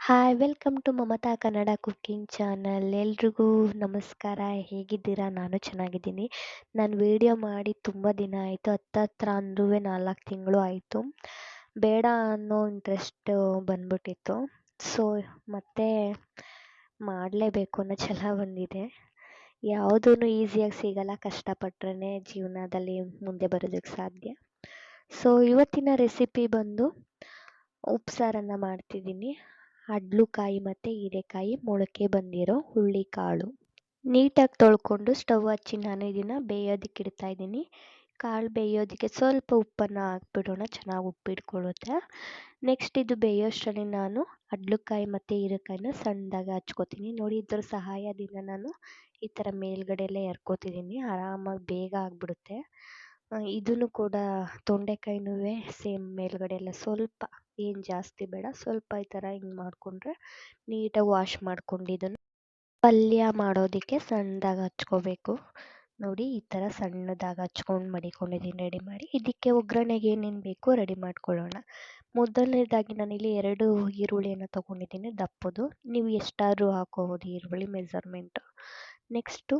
Hi welcome to Mamata Kannada cooking channel ಎಲ್ರಿಗೂ ನಮಸ್ಕಾರ. ಹೇಗಿದ್ದೀರಾ? ನಾನು ಚೆನ್ನಾಗಿದ್ದೀನಿ. ನಾನು ವಿಡಿಯೋ ಮಾಡಿ ತುಂಬ ದಿನ ಆಯಿತು. ಹತ್ತತ್ರ ಅಂದ್ರೂ ನಾಲ್ಕು ತಿಂಗಳು ಆಯಿತು. ಬೇಡ ಅನ್ನೋ ಇಂಟ್ರೆಸ್ಟ್ ಬಂದ್ಬಿಟ್ಟಿತ್ತು. ಸೊ ಮತ್ತೆ ಮಾಡಲೇಬೇಕು ಅನ್ನೋ ಛಲ ಬಂದಿದೆ. ಯಾವುದೂ ಈಸಿಯಾಗಿ ಸಿಗಲ್ಲ. ಕಷ್ಟಪಟ್ರೇ ಜೀವನದಲ್ಲಿ ಮುಂದೆ ಬರೋದಕ್ಕೆ ಸಾಧ್ಯ. ಸೊ ಇವತ್ತಿನ ರೆಸಿಪಿ ಬಂದು ಉಪ್ಸಾರನ್ನು ಮಾಡ್ತಿದ್ದೀನಿ. ಅಡ್ಲುಕಾಯಿ ಮತ್ತು ಹೀರೆಕಾಯಿ ಮೊಳಕೆ ಬಂದಿರೋ ಹುಳ್ಳಿಕಾಳು ನೀಟಾಗಿ ತೊಳ್ಕೊಂಡು ಸ್ಟವ್ ಹಚ್ಚಿ ನಾನು ಇದನ್ನು ಬೇಯೋದಕ್ಕೆ ಇಡ್ತಾ ಇದ್ದೀನಿ. ಕಾಳು ಬೇಯೋದಕ್ಕೆ ಸ್ವಲ್ಪ ಉಪ್ಪನ್ನು ಹಾಕ್ಬಿಡೋಣ, ಚೆನ್ನಾಗಿ ಉಪ್ಪಿಟ್ಕೊಳ್ಳುತ್ತೆ. ನೆಕ್ಸ್ಟ್ ಇದು ಬೇಯೋಷ್ಟರಲ್ಲಿ ನಾನು ಅಡ್ಲುಕಾಯಿ ಮತ್ತು ಹೀರೆಕಾಯಿನ ಸಣ್ಣದಾಗಿ ಹಚ್ಕೋತೀನಿ. ನೋಡಿ, ಇದ್ರ ಸಹಾಯದಿಂದ ನಾನು ಈ ಥರ ಮೇಲ್ಗಡೆ ಎಲ್ಲ ಎರ್ಕೋತಿದ್ದೀನಿ. ಆರಾಮಾಗಿ ಬೇಗ ಆಗಿಬಿಡುತ್ತೆ. ಇದನ್ನು ಕೂಡ ತೊಂಡೆಕಾಯಿನೂ ಸೇಮ್ ಮೇಲುಗಡೆ ಎಲ್ಲ ಸ್ವಲ್ಪ ಏನು ಜಾಸ್ತಿ ಬೇಡ, ಸ್ವಲ್ಪ ಈ ಥರ ಹಿಂಗೆ ಮಾಡಿಕೊಂಡ್ರೆ ನೀಟಾಗಿ ವಾಶ್ ಮಾಡ್ಕೊಂಡು ಇದನ್ನು ಪಲ್ಯ ಮಾಡೋದಕ್ಕೆ ಸಣ್ಣದಾಗಿ ಹಚ್ಕೋಬೇಕು. ನೋಡಿ, ಈ ಥರ ಸಣ್ಣದಾಗಿ ಹಚ್ಕೊಂಡು ಮಡಿಕೊಂಡಿದ್ದೀನಿ ರೆಡಿ ಮಾಡಿ. ಇದಕ್ಕೆ ಒಗ್ಗರಣೆಗೆ ಏನೇನು ಬೇಕು ರೆಡಿ ಮಾಡ್ಕೊಳ್ಳೋಣ. ಮೊದಲನೇದಾಗಿ ನಾನಿಲ್ಲಿ ಎರಡು ಈರುಳ್ಳಿಯನ್ನು ತೊಗೊಂಡಿದ್ದೀನಿ, ದಪ್ಪದು. ನೀವು ಎಷ್ಟಾದರೂ ಹಾಕೋಬೋದು ಈರುಳ್ಳಿ ಮೆಸರ್ಮೆಂಟು ನೆಕ್ಸ್ಟು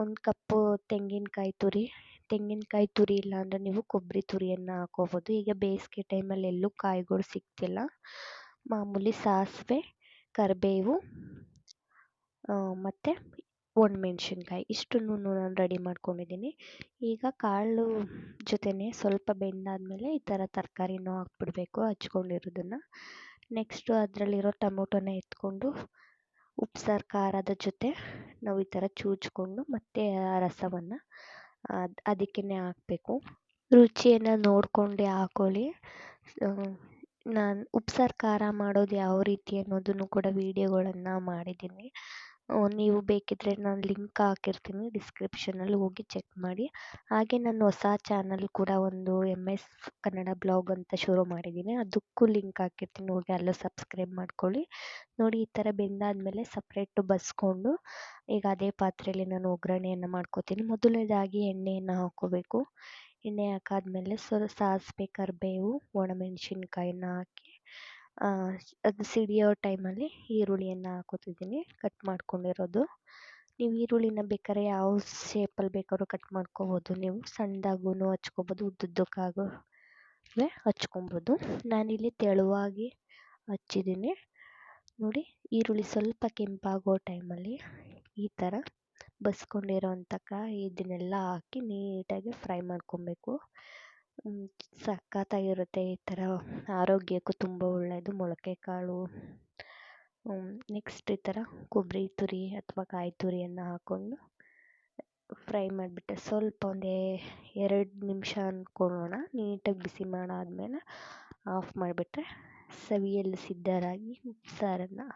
ಒಂದು ಕಪ್ಪು ತೆಂಗಿನಕಾಯಿ ತುರಿ ತೆಂಗಿನಕಾಯಿ ತುರಿ ಇಲ್ಲ ಅಂದರೆ ನೀವು ಕೊಬ್ಬರಿ ತುರಿಯನ್ನು ಹಾಕೋಬೋದು. ಈಗ ಬೇಸಿಗೆ ಟೈಮಲ್ಲಿ ಎಲ್ಲೂ ಕಾಯಿಗಳು ಸಿಗ್ತಿಲ್ಲ. ಮಾಮೂಲಿ ಸಾಸಿವೆ, ಕರಿಬೇವು ಮತ್ತು ಒಣಮೆಣ್ಸಿನ್ಕಾಯಿ. ಇಷ್ಟನ್ನು ನಾನು ರೆಡಿ ಮಾಡ್ಕೊಂಡಿದ್ದೀನಿ. ಈಗ ಕಾಳು ಜೊತೆನೆ ಸ್ವಲ್ಪ ಬೆಂದಾದಮೇಲೆ ಈ ಥರ ತರಕಾರಿನೂ ಹಾಕ್ಬಿಡ್ಬೇಕು, ಹಚ್ಕೊಂಡಿರೋದನ್ನು. ನೆಕ್ಸ್ಟು ಅದರಲ್ಲಿರೋ ಟೊಮೊಟೊನ ಎತ್ಕೊಂಡು ಉಪ್ಸಾರು, ಖಾರದ ಜೊತೆ ನಾವು ಈ ಥರ ಚೂಚ್ಕೊಂಡು ಮತ್ತೆ ಆ ರಸವನ್ನು ಅದು ಅದಕ್ಕೇ ಹಾಕಬೇಕು. ರುಚಿಯನ್ನು ನೋಡಿಕೊಂಡೇ ಹಾಕೊಳ್ಳಿ. ನಾನು ಉಪ್ಸಾರು ಖಾರ ಮಾಡೋದು ಯಾವ ರೀತಿ ಅನ್ನೋದನ್ನು ಕೂಡ ವೀಡಿಯೋಗಳನ್ನು ಮಾಡಿದ್ದೀನಿ. ನೀವು ಬೇಕಿದ್ದರೆ ನಾನು ಲಿಂಕ್ ಹಾಕಿರ್ತೀನಿ ಡಿಸ್ಕ್ರಿಪ್ಷನಲ್ಲಿ ಹೋಗಿ ಚೆಕ್ ಮಾಡಿ. ಹಾಗೆ ನಾನು ಹೊಸ ಚಾನಲ್ ಕೂಡ ಒಂದು ಎಂ ಎಸ್ ಕನ್ನಡ ಬ್ಲಾಗ್ ಅಂತ ಶುರು ಮಾಡಿದ್ದೀನಿ. ಅದಕ್ಕೂ ಲಿಂಕ್ ಹಾಕಿರ್ತೀನಿ, ಹೋಗಿ ಅಲ್ಲೂ ಸಬ್ಸ್ಕ್ರೈಬ್ ಮಾಡ್ಕೊಳ್ಳಿ. ನೋಡಿ, ಈ ಥರ ಬೆಂದಾದಮೇಲೆ ಸಪ್ರೇಟು ಬಸ್ಕೊಂಡು ಈಗ ಅದೇ ಪಾತ್ರೆಯಲ್ಲಿ ನಾನು ಒಗ್ಗರಣೆಯನ್ನು ಮಾಡ್ಕೋತೀನಿ. ಮೊದಲನೇದಾಗಿ ಎಣ್ಣೆಯನ್ನು ಹಾಕ್ಕೋಬೇಕು. ಎಣ್ಣೆ ಹಾಕಾದ್ಮೇಲೆ ಸ್ವಲ್ಪ ಸಾಸಿವೆ, ಕರಿಬೇವು ಒಣಮೆಣ್ಸಿನ್ಕಾಯಿನ ಹಾಕಿ ಅದು ಸಿಡಿಯೋ ಟೈಮಲ್ಲಿ ಈರುಳ್ಳಿಯನ್ನು ಹಾಕೋತಿದ್ದೀನಿ ಕಟ್ ಮಾಡ್ಕೊಂಡಿರೋದು. ನೀವು ಈರುಳ್ಳಿನ ಬೇಕಾದ್ರೆ ಯಾವ ಶೇಪಲ್ಲಿ ಬೇಕಾದ್ರೂ ಕಟ್ ಮಾಡ್ಕೋಬೋದು. ನೀವು ಸಣ್ಣದಾಗೂ ಹಚ್ಕೋಬೋದು, ಉದ್ದುದ್ದಕ್ಕಾಗೂ ಹಚ್ಕೊಬೋದು. ನಾನಿಲ್ಲಿ ತೆಳುವಾಗಿ ಹಚ್ಚಿದ್ದೀನಿ. ನೋಡಿ, ಈರುಳ್ಳಿ ಸ್ವಲ್ಪ ಕೆಂಪಾಗೋ ಟೈಮಲ್ಲಿ ಈ ಥರ ಬಸ್ಕೊಂಡಿರೋಂಥ ಇದನ್ನೆಲ್ಲ ಹಾಕಿ ನೀಟಾಗಿ ಫ್ರೈ ಮಾಡ್ಕೊಬೇಕು. ಸಖತ್ತಾಗಿರುತ್ತೆ ಈ ಥರ ಆರೋಗ್ಯಕ್ಕೂ ತುಂಬ ಒಳ್ಳೆಯದು ಮೊಳಕೆ ಕಾಳು ನೆಕ್ಸ್ಟ್ ಈ ಥರ ಕೊಬ್ಬರಿ ತುರಿ ಅಥವಾ ಕಾಯಿ ತುರಿಯನ್ನು ಹಾಕ್ಕೊಂಡು ಫ್ರೈ ಮಾಡಿಬಿಟ್ಟೆ ಸ್ವಲ್ಪ ಒಂದೇ ಎರಡು ನಿಮಿಷ ಅಂದ್ಕೊಳ್ಳೋಣ ನೀಟಾಗಿ ಬಿಸಿ ಮಾಡಾದ್ಮೇಲೆ ಆಫ್ ಮಾಡಿಬಿಟ್ರೆ ಸವಿಯಲು ಸಿದ್ಧರಾಗಿ ಉಪ್ಸಾರನ್ನು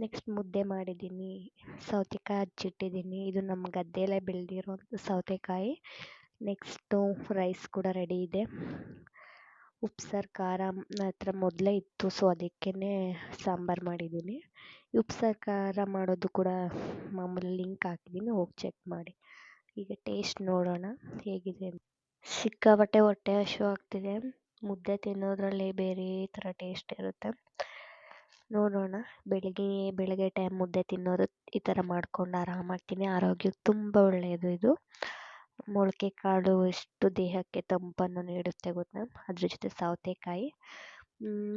ನೆಕ್ಸ್ಟ್ ಮುದ್ದೆ ಮಾಡಿದ್ದೀನಿ. ಸೌತೆಕಾಯಿ ಹಚ್ಚಿಟ್ಟಿದ್ದೀನಿ ಇದು ನಮ್ಮ ಗದ್ದೆಯಲ್ಲೇ ಬೆಳೆದಿರೋ ಸೌತೆಕಾಯಿ. ನೆಕ್ಸ್ಟು ರೈಸ್ ಕೂಡ ರೆಡಿ ಇದೆ. ಉಪ್ಸಾರು ಖಾರ ನನ್ನ ಹತ್ರ ಮೊದಲೇ ಇತ್ತು, ಸೊ ಅದಕ್ಕೇ ಸಾಂಬಾರು ಮಾಡಿದ್ದೀನಿ. ಉಪ್ಸಾರು ಖಾರ ಮಾಡೋದು ಕೂಡ ಮಾಮೂಲಿ ಲಿಂಕ್ ಹಾಕಿದ್ದೀನಿ, ಹೋಗಿ ಚೆಕ್ ಮಾಡಿ. ಈಗ ಟೇಸ್ಟ್ ನೋಡೋಣ, ಹೇಗಿದೆ ಅಂತ. ಸಿಕ್ಕಾಪಟ್ಟೆ ಹೊಟ್ಟೆ ಹಸಿವು ಆಗ್ತಿದೆ. ಮುದ್ದೆ ತಿನ್ನೋದ್ರಲ್ಲಿ ಬೇರೆ ಥರ ಟೇಸ್ಟ್ ಇರುತ್ತೆ. ನೋಡೋಣ, ಬೆಳಿಗ್ಗೆ, ಬೆಳಗ್ಗೆ ಟೈಮ್ ಮುದ್ದೆ ತಿನ್ನೋದು ಈ ಥರ ಮಾಡ್ಕೊಂಡು ಆರಾಮಾಗ್ತೀನಿ. ಆರೋಗ್ಯಕ್ಕೆ ತುಂಬ ಒಳ್ಳೆಯದು ಇದು. ಮೊಳಕೆ ಕಾಳು ಎಷ್ಟು ದೇಹಕ್ಕೆ ತಂಪನ್ನು ನೀಡುತ್ತೆ ಗೊತ್ತಾ? ಅದ್ರ ಜೊತೆ ಸೌತೆಕಾಯಿ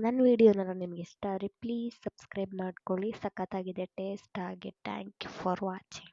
ನನ್ನ ವಿಡಿಯೋನ ನಿಮಗೆ ಇಷ್ಟ ಆದರೆ ಪ್ಲೀಸ್ ಸಬ್ಸ್ಕ್ರೈಬ್ ಮಾಡ್ಕೊಳ್ಳಿ. ಸಖತ್ತಾಗಿದೆ ಟೇಸ್ಟ್ ಆಗಿ. Thank you for watching